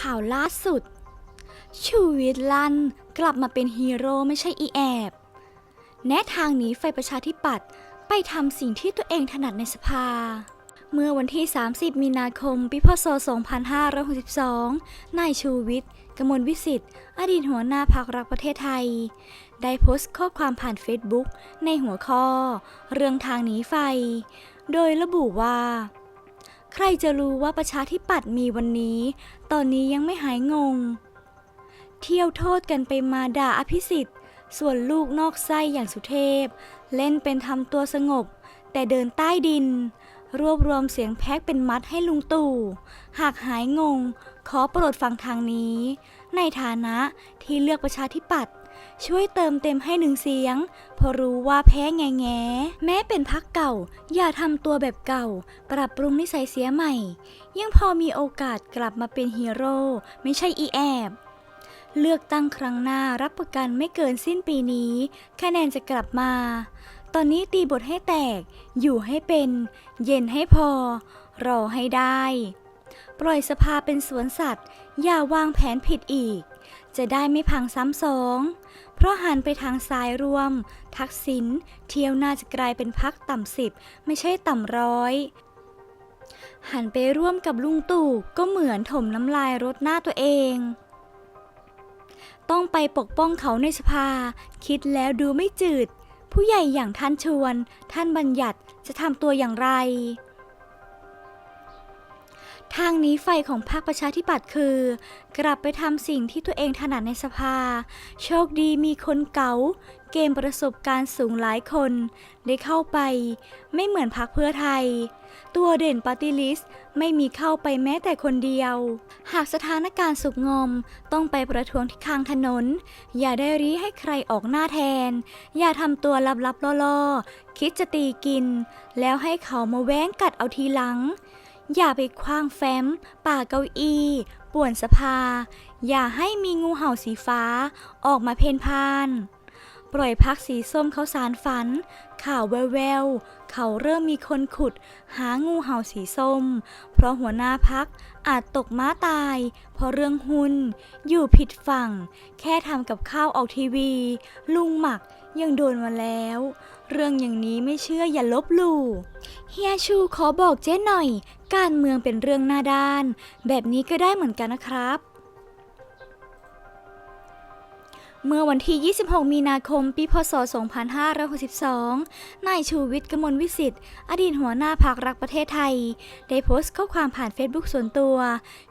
ข่าวล่าสุด ชูวิทย์ลันกลับมาเป็นฮีโร่ไม่ใช่อีแอบ แนะทางหนีไฟประชาธิปัตย์ไปทำสิ่งที่ตัวเองถนัดในสภา เมื่อวันที่ 30 มีนาคม ปีพศ 2562 นายชูวิทย์กมลวิสิทธิ์อดีตหัวหน้าพรรครักประเทศไทย ได้โพสต์ข้อความผ่านเฟซบุ๊กในหัวข้อ เรื่องทางหนีไฟ โดยระบุว่า ใครจะรู้ว่าประชาธิปัตย์มีวันนี้ ตอนนี้ยังไม่หายงง เที่ยวโทษกันไปมาด่าอภิสิทธิ์ ส่วนลูกนอกไส้อย่างสุเทพ เล่นเป็นทำตัวสงบ แต่เดินใต้ดิน รวบรวมเสียงแพ็กเป็นมัดให้ลุงตู่ หากหายงง ขอโปรดฟังทางนี้ ในฐานะที่เลือกประชาธิปัตย์ ช่วยเติมเต็มให้หนึ่งเสียงเพราะรู้ว่าแพ้แง่แง่แม้เป็นพักเก่า อย่าทำตัวแบบเก่า ปรับปรุงนิสัยเสียใหม่ ยังพอมีโอกาสกลับมาเป็นฮีโร่ไม่ใช่อีแอบเลือกตั้งครั้งหน้ารับประกันไม่เกินสิ้นปีนี้ คะแนนจะกลับมา ตอนนี้ตีบทให้แตก อยู่ให้เป็น เย็นให้พอ รอให้ได้ ปล่อยสภาเป็นสวนสัตว์ อย่าวางแผนผิดอีก จะได้ไม่พังซ้ำสอง เพราะหันไปทางซ้ายรวม ทักษิณเที่ยวน่าจะกลายเป็นพักต่ำสิบไม่ใช่ต่ำร้อย หันไปร่วมกับลุงตู่ก็เหมือนถมน้ำลายรดหน้าตัวเอง ต้องไปปกป้องเขาในสภา คิดแล้วดูไม่จืด ผู้ใหญ่อย่างท่านชวน ท่านบัญญัติจะทำตัวอย่างไร ทางนี้ไฟของพรรคประชาธิปัตย์คือ กลับไปทำสิ่งที่ตัวเองถนัดในสภา โชคดีมีคนเก๋า เกมประสบการณ์สูงหลายคน ได้เข้าไป ไม่เหมือนพรรคเพื่อไทย ตัวเด่นปาร์ตี้ลิสต์ไม่มีเข้าไปแม้แต่คนเดียว หากสถานการณ์สุกงอม ต้องไปประท้วงที่ข้างถนน อย่าได้รีให้ใครออกหน้าแทน อย่าทำตัวลับๆล่อๆ คิดจะตีกิน แล้วให้เขามาแว้งกัดเอาทีหลัง อย่าไปคว้างแฟ้ม ป่าเก้าอี้ป่วนสภา อย่าให้มีงูเห่าสีฟ้า ออกมาเพนพาน ปล่อยพักสีส้มเขาสารฝัน ข่าวแววๆเขาเริ่มมีคนขุด หางูเห่าสีส้ม เพราะหัวหน้าพักอาจตกม้าตาย เพราะเรื่องหุ้น อยู่ผิดฝั่ง แค่ทำกับข้าวออกทีวี ลุงหมัก ยังโดนมาแล้ว เรื่องอย่างนี้ไม่เชื่ออย่าลบหลู่เฮียชูขอบอกเจ๊หน่อย การเมืองเป็นเรื่องหน้าด้าน แบบนี้ก็ได้เหมือนกันนะครับ เมื่อวันที่ 26 มีนาคม ปี พศ 2562 นายชูวิทย์กมลวิสิทธิ์ อดีตหัวหน้าพรรครักประเทศไทย ได้โพสต์ข้อความผ่านเฟซบุ๊กส่วนตัว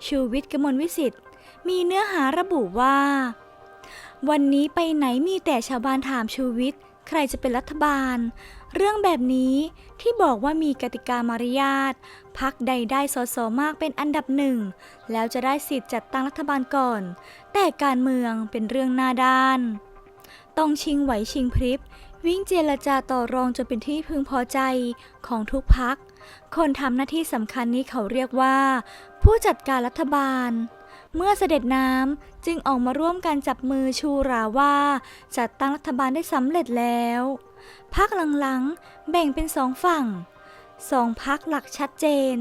ชูวิทย์กมลวิสิทธิ์ มีเนื้อหาระบุว่า วันนี้ไปไหนมีแต่ชาวบ้านถามชูวิทย์ ใครจะเป็นรัฐบาล เรื่องแบบนี้ที่บอกว่ามีกติกามารยาทพักใดได้สสมากเป็นอันดับหนึ่ง แล้วจะได้สิทธิ์จัดตั้งรัฐบาลก่อน แต่การเมืองเป็นเรื่องหน้าด้าน ต้องชิงไหวชิงพริบ วิ่งเจรจาต่อรองจนเป็นที่พึงพอใจของทุกพัก คนทำหน้าที่สำคัญนี้เขาเรียกว่า ผู้จัดการรัฐบาล เมื่อเสด็จน้ำจึงออกมาร่วมกันจับมือชูราว่า จัดตั้งรัฐบาลได้สำเร็จแล้วพักหลังๆ แบ่งเป็นสองฝั่งสองพักหลักชัดเจน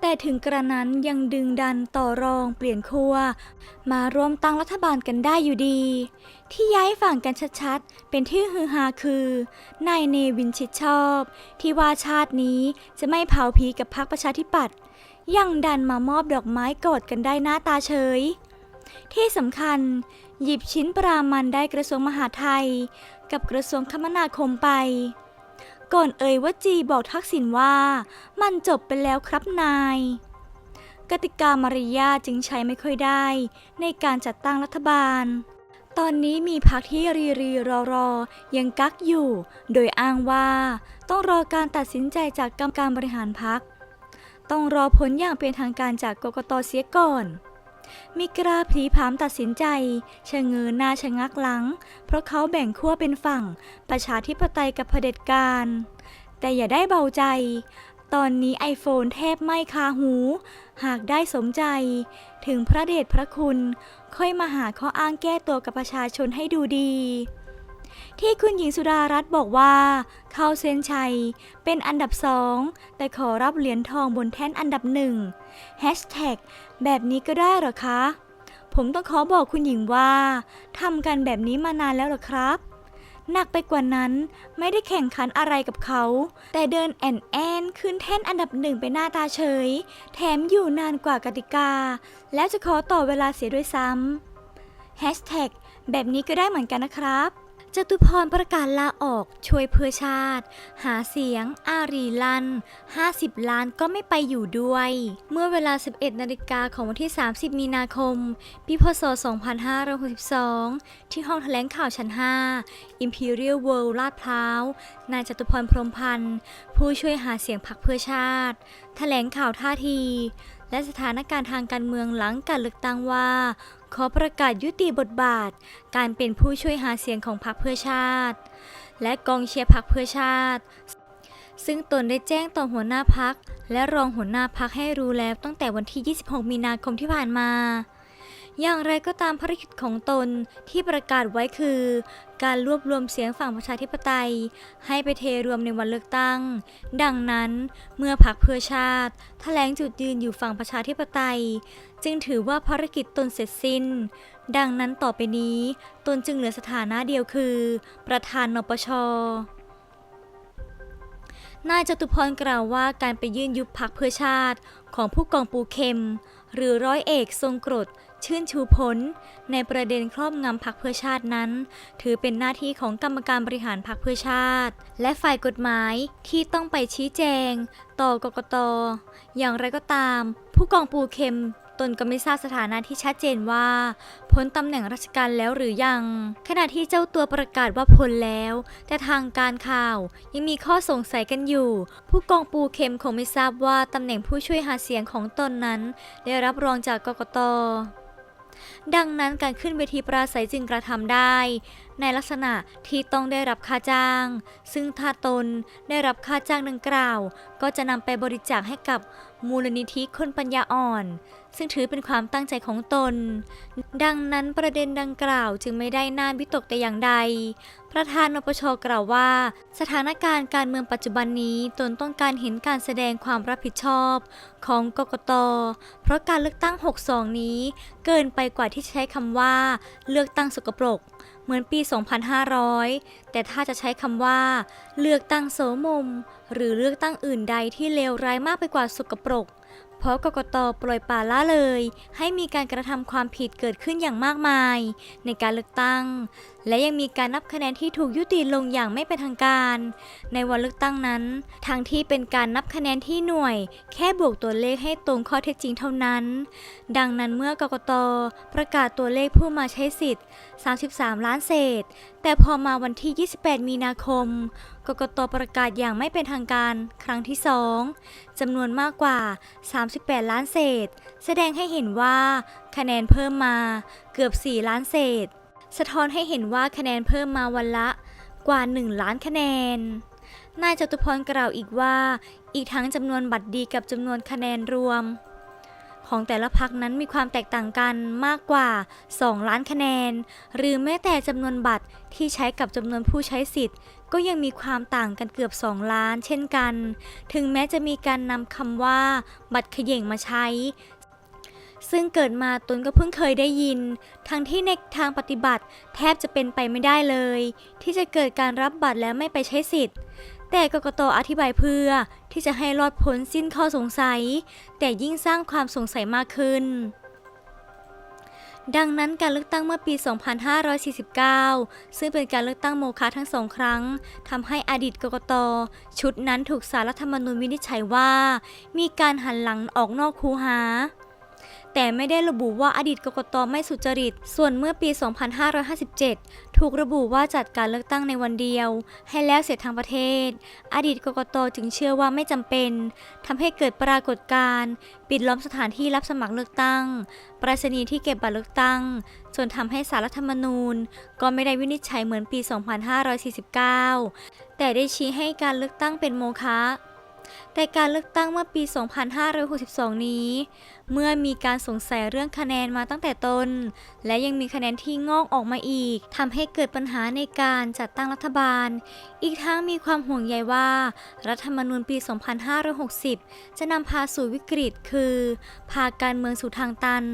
แต่ถึงกระนั้นยังดึงดันต่อรองเปลี่ยนขั้วมาร่วมตั้งรัฐบาลกันได้อยู่ดี ที่ย้ายฝั่งกันชัดๆ เป็นที่ฮือฮาคือนายเนวินชิดชอบ ที่ว่าชาตินี้จะไม่เผาผีกับพรรคประชาธิปัตย์ ยังดันมามอบดอกไม้กอดกันได้หน้าตาเฉย ที่สำคัญ หยิบชิ้นปรามันได้กระทรวงมหาดไทย กับกระทรวงคมนาคมไป ก่อนเอ่ยว่าจีบอกทักษิณว่า มันจบไปแล้วครับนาย กติกามารยาจึงใช้ไม่ค่อยได้ ในการจัดตั้งรัฐบาลตอนนี้มีพักที่รีรีรอรอยังกักอยู่ โดยอ้างว่าต้องรอการตัดสินใจจากกรรมการบริหารพัก ต้องรอผลอย่างเป็นทางการจากกกตเสียก่อน มิกราพลีพามตัดสินใจชะเง้อหน้าชะงักหลัง เพราะเขาแบ่งขั้วเป็นฝั่ง ประชาธิปไตยกับเผด็จการ แต่อย่าได้เบาใจ ตอนนี้ iPhone แทบไม่คาหู หากได้สมใจ ถึงพระเดชพระคุณ ค่อยมาหาข้ออ้างแก้ตัวกับประชาชนให้ดูดี ที่คุณหญิงสุดารัตน์บอกว่า เข้าเส้นชัย เป็นอันดับสองแต่ขอรับเหรียญทองบนแท่นอันดับหนึ่งแฮชแท็กแบบนี้ก็ได้เหรอคะ ผมต้องขอบอกคุณหญิงว่าทำกันแบบนี้มานานแล้วหรอครับหนักไปกว่านั้นไม่ได้แข่งขันอะไรกับเขา แต่เดินแอนแอนขึ้นแท่นอันดับหนึ่งไปหน้าตาเฉย แถมอยู่นานกว่ากติกา แล้วจะขอต่อเวลาเสียด้วยซ้ำแฮชแท็กแบบนี้ก็ได้เหมือนกันนะครับ จตุพรประกาศลาออกช่วยเพื่อชาติ หาเสียง อารีลัน 50 ล้านก็ไม่ไปอยู่ด้วย เมื่อเวลา 11 นาฬิกาของวันที่ 30 มีนาคม ปีพศ 2562 ที่ห้องแถลงข่าวชั้น 5 Imperial World ลาดพร้าว นายจตุพรพรมพันธ์ ผู้ช่วยหาเสียงพรรคเพื่อชาติ แถลงข่าวท่าที และสถานการณ์ทางการเมืองหลังการเลือกตั้งว่า ขอประกาศยุติบทบาท การเป็นผู้ช่วยหาเสียงของพรรคเพื่อชาติ และกองเชียร์พรรคเพื่อชาติ ซึ่งตนได้แจ้งต่อหัวหน้าพัก และรองหัวหน้าพักให้รู้แล้วตั้งแต่วันที่ 26 มีนาคมที่ผ่านมา อย่างไรก็ตามภารกิจของตนที่ประกาศไว้คือ การรวบรวมเสียงฝั่งประชาธิปไตย ให้ไปเทรวมในวันเลือกตั้ง ดังนั้นเมื่อพักเพื่อชาติแถลงจุดยืนอยู่ฝั่งประชาธิปไตย จึงถือว่าภารกิจตนเสร็จสิ้น ดังนั้นต่อไปนี้ตนจึงเหลือสถานะเดียวคือ ประธานนปชนายจตุพรกล่าวว่าการไปยื่นยุบพักเพื่อชาติของผู้กองปูเข็ม หรือร้อยเอกทรงกรดชื่นชูผล ในประเด็นครอบงำพักเพื่อชาตินั้น ถือเป็นหน้าที่ของกรรมการบริหารพักเพื่อชาติ และฝ่ายกฎหมายที่ต้องไปชี้แจง ต่อกกตอย่างไรก็ตาม ผู้กองปูเข็ม ตนก็ไม่ทราบสถานะที่ชัดเจนว่าพ้นตำแหน่งราชการแล้วหรือยัง ขณะที่เจ้าตัวประกาศว่าพ้นแล้ว แต่ทางการข่าวยังมีข้อสงสัยกันอยู่ ผู้กองปูเข็มคงไม่ทราบว่าตำแหน่งผู้ช่วยหาเสียงของตนนั้น ได้รับรองจากกกตดังนั้นการขึ้นเวทีปราศัยจึงกระทำได้ ในลักษณะที่ต้องได้รับค่าจ้าง ซึ่งถ้าตนได้รับค่าจ้างดังกล่าว ก็จะนำไปบริจาคให้กับมูลนิธิคนปัญญาอ่อน ซึ่งถือเป็นความตั้งใจของตน ดังนั้นประเด็นดังกล่าวจึงไม่ได้น่าวิตกแต่อย่างใด ประธานนปชกล่าวว่า สถานการณ์การเมืองปัจจุบันนี้ตนต้องการเห็นการแสดงความรับผิดชอบของกกต เพราะการเลือกตั้ง 62 นี้ เกินไปกว่าที่ใช้คำว่า เลือกตั้งสกปรกเหมือนปี 2500 แต่ถ้าจะใช้คำว่า เลือกตั้งโสมม หรือเลือกตั้งอื่นใดที่เลวร้ายมากไปกว่าสกปรก เพราะกกตปล่อยปละละเลย ให้มีการกระทำความผิดเกิดขึ้นอย่างมากมาย ในการเลือกตั้ง และยังมีการนับคะแนนที่ถูกยุติลงอย่างไม่เป็นทางการ ในวันเลือกตั้งนั้นทั้งที่เป็นการนับคะแนนที่หน่วย แค่บวกตัวเลขให้ตรงข้อเท็จจริงเท่านั้น ดังนั้นเมื่อกกตประกาศตัวเลขผู้มาใช้สิทธิ์ 33 ล้านเศษ แต่พอมาวันที่ 28 มีนาคม กกตประกาศอย่างไม่เป็นทางการครั้งที่ 2จำนวนมากกว่า 38 ล้านเศษ แสดงให้เห็นว่าคะแนนเพิ่มมาเกือบ 4 ล้านเศษ สะท้อนให้เห็นว่าคะแนนเพิ่มมาวันละกว่า 1 ล้านคะแนน นายจตุพรกล่าวอีกว่า อีกทั้งจำนวนบัตรดีกับจำนวนคะแนนรวม ของแต่ละพักนั้นมีความแตกต่างกันมากกว่า 2 ล้านคะแนน หรือแม้แต่จำนวนบัตรที่ใช้กับจำนวนผู้ใช้สิทธิ์ ก็ยังมีความต่างกันเกือบ 2 ล้าน เช่นกัน ถึงแม้จะมีการนำคำว่า บัตรเขย่งมาใช้ ซึ่งเกิดมาตนก็เพิ่งเคยได้ยิน ทั้งที่ในทางปฏิบัติแทบจะเป็นไปไม่ได้เลย ที่จะเกิดการรับบัตรแล้วไม่ไปใช้สิทธิ์ แต่กกตอธิบายเพื่อที่จะให้รอดพ้นสิ้นข้อสงสัย แต่ยิ่งสร้างความสงสัยมากขึ้น ดังนั้นการเลือกตั้งเมื่อปี 2549 ซึ่งเป็นการเลือกตั้งโมฆะทั้งสองครั้งทำให้อดีตกกตชุดนั้นถูกสารรัฐธรรมนูญวินิจฉัยว่า มีการหันหลังออกนอกคูหา แต่ไม่ได้ระบุว่าอดีตกกตไม่สุจริต ส่วนเมื่อปี 2557 ถูกระบุว่าจัดการเลือกตั้งในวันเดียว ให้แล้วเสร็จทางประเทศ อดีตกกตจึงเชื่อว่าไม่จำเป็นทำให้เกิดปรากฏการณ์ปิดล้อมสถานที่รับสมัครเลือกตั้งปรษณีที่เก็บบัตรเลือกตั้ง จนทำให้สารรัฐธรรมนูญ ก็ไม่ได้วินิจฉัยเหมือนปี 2549 แต่ได้ชี้ให้การเลือกตั้งเป็นโมฆะ แต่การเลือกตั้งเมื่อปี 2562 นี้ เมื่อมีการสงสัยเรื่องคะแนนมาตั้งแต่ต้น และยังมีคะแนนที่งอกออกมาอีกทำให้เกิดปัญหาในการจัดตั้งรัฐบาล อีกทั้งมีความห่วงใยว่า รัฐธรรมนูญปี 2560 จะนำพาสู่วิกฤต คือ พาการเมืองสู่ทางตัน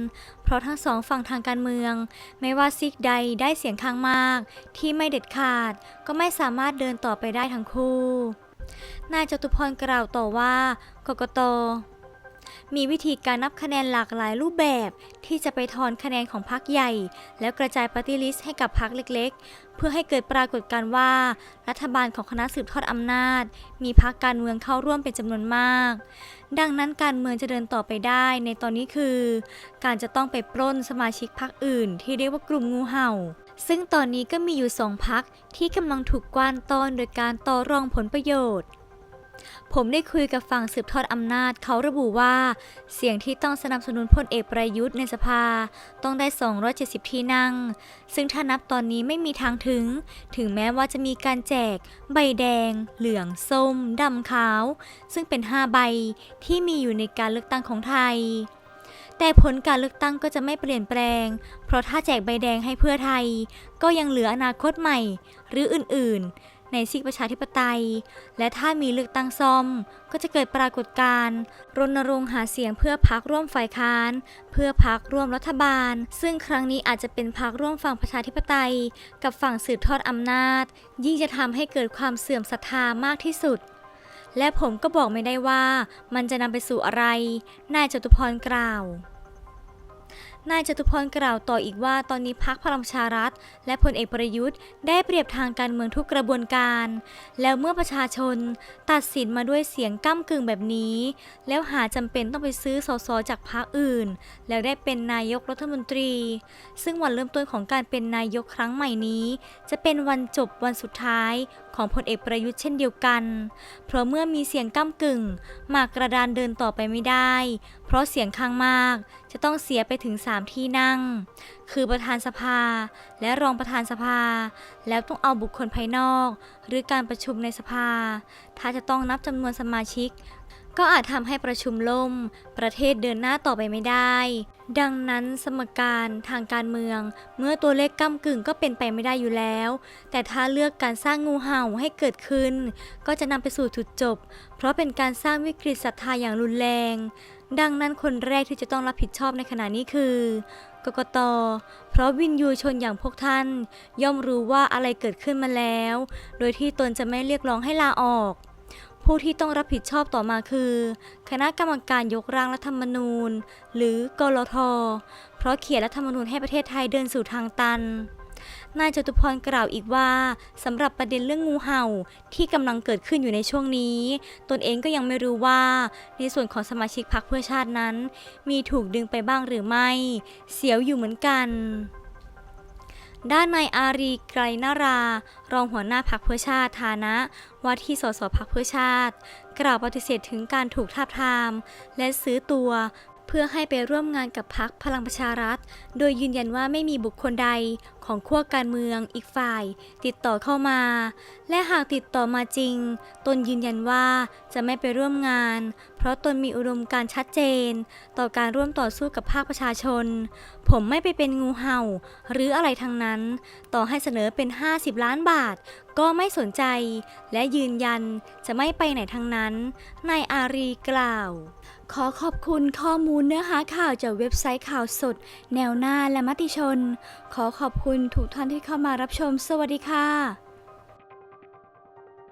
เพราะทั้งสองฝั่งทางการเมือง ไม่ว่าซีกใดได้เสียงข้างมาก ที่ไม่เด็ดขาด ก็ไม่สามารถเดินต่อไปได้ทั้งคู่ นายจตุพรกล่าวต่อว่ากกตมีวิธีการนับคะแนนหลากหลายรูปแบบที่จะไปทอนคะแนนของพรรคใหญ่ แล้วกระจายปฏิลิสให้กับพรรคเล็ก ๆ เพื่อให้เกิดปรากฏการณ์ว่า รัฐบาลของคณะสืบทอดอำนาจ มีพรรคการเมืองเข้าร่วมเป็นจำนวนมาก ดังนั้นการเมืองจะเดินต่อไปได้ในตอนนี้คือ การจะต้องไปปล้นสมาชิกพรรคอื่น ที่เรียกว่ากลุ่มงูเห่า ซึ่งตอนนี้ก็มีอยู่สองพักที่กำลังถูกกว้านต้อนโดยการต่อรองผลประโยชน์ ผมได้คุยกับฝั่งสืบทอดอำนาจเขาระบุว่า เสียงที่ต้องสนับสนุนพลเอกประยุทธ์ในสภาต้องได้ 270 ที่นั่ง ซึ่งถ้านับตอนนี้ไม่มีทางถึง ถึงแม้ว่าจะมีการแจก ใบแดง เหลือง ส้มดำขาว ซึ่งเป็น 5 ใบที่มีอยู่ในการเลือกตั้งของไทย แต่ผลการเลือกตั้งก็จะไม่เปลี่ยนแปลง เพราะถ้าแจกใบแดงให้เพื่อไทย ก็ยังเหลืออนาคตใหม่ หรืออื่นๆ ในซีกประชาธิปไตย และถ้ามีเลือกตั้งซ่อม ก็จะเกิดปรากฏการณ์รณรงค์หาเสียงเพื่อพักร่วมฝ่ายค้าน เพื่อพักร่วมรัฐบาล ซึ่งครั้งนี้อาจจะเป็นพักร่วมฝั่งประชาธิปไตย กับฝั่งสืบทอดอำนาจ ยิ่งจะทำให้เกิดความเสื่อมศรัทธามากที่สุด และผมก็บอกไม่ได้ว่ามันจะนำไปสู่อะไร นายจตุพรกล่าว นายจตุพรกล่าวต่ออีกว่าตอนนี้พักพลังชารัฐ และพลเอกประยุทธ์ ได้เปรียบทางการเมืองทุกกระบวนการ แล้วเมื่อประชาชนตัดสินมาด้วยเสียงก้ากึ่งแบบนี้ แล้วหาจำเป็นต้องไปซื้อสสจากพรรคอื่น แล้วได้เป็นนายกรัฐมนตรี ซึ่งวันเริ่มต้นของการเป็นนายกครั้งใหม่นี้ จะเป็นวันจบวันสุดท้ายของพลเอกประยุทธ์เช่นเดียวกัน เพราะเมื่อมีเสียงก้ากึ่ง หมากกระดานเดินต่อไปไม่ได้ เพราะเสียงข้างมากจะต้องเสียไปถึง 3 ที่นั่ง คือประธานสภาและรองประธานสภา แล้วต้องเอาบุคคลภายนอก หรือการประชุมในสภา ถ้าจะต้องนับจำนวนสมาชิก ก็อาจทำให้ประชุมล่ม ประเทศเดินหน้าต่อไปไม่ได้ ดังนั้นสมการทางการเมือง เมื่อตัวเลขก้ากึ่งก็เป็นไปไม่ได้อยู่แล้ว แต่ถ้าเลือกการสร้างงูเห่าให้เกิดขึ้น ก็จะนำไปสู่จุดจบ เพราะเป็นการสร้างวิกฤตศรัทธาอย่างรุนแรง ดังนั้นคนแรกที่จะต้องรับผิดชอบในขณะนี้คือกกต เพราะวินยูชนอย่างพวกท่าน ย่อมรู้ว่าอะไรเกิดขึ้นมาแล้ว โดยที่ตนจะไม่เรียกร้องให้ลาออก ผู้ที่ต้องรับผิดชอบต่อมาคือ คณะกรรมการยกร่างรัฐธรรมนูญ หรือกลทเพราะเขียนรัฐธรรมนูญให้ประเทศไทยเดินสู่ทางตัน นายจตุพรกล่าวอีกว่าสำหรับประเด็นเรื่องงูเห่าที่กำลังเกิดขึ้นอยู่ในช่วงนี้ ตนเองก็ยังไม่รู้ว่า ในส่วนของสมาชิกพรรคเพื่อชาตินั้น มีถูกดึงไปบ้างหรือไม่ เสียวอยู่เหมือนกันด้านนายอารีไกรนารา รองหัวหน้าพักเพื่อชาติฐานะ ว่าที่สสพักเพื่อชาติ กล่าวปฏิเสธถึงการถูกทาบทาม และซื้อตัว เพื่อให้ไปร่วมงานกับพักพลังประชารัฐ โดยยืนยันว่าไม่มีบุคคลใดของขั้วการเมืองอีกฝ่าย ติดต่อเข้ามา และหากติดต่อมาจริง ตนยืนยันว่าจะไม่ไปร่วมงาน เพราะตนมีอุดมการชัดเจน ต่อการร่วมต่อสู้กับภาคประชาชน ผมไม่ไปเป็นงูเห่า หรืออะไรทั้งนั้น ต่อให้เสนอเป็น 50 ล้านบาท ก็ไม่สนใจ และยืนยันจะไม่ไปไหนทั้งนั้นนายอารีกล่าว ขอขอบคุณข้อมูลเนื้อหาข่าวจากเว็บไซต์ข่าวสด แนวหน้าและมติชน ขอขอบคุณทุกท่านที่เข้ามารับชม สวัสดีค่ะ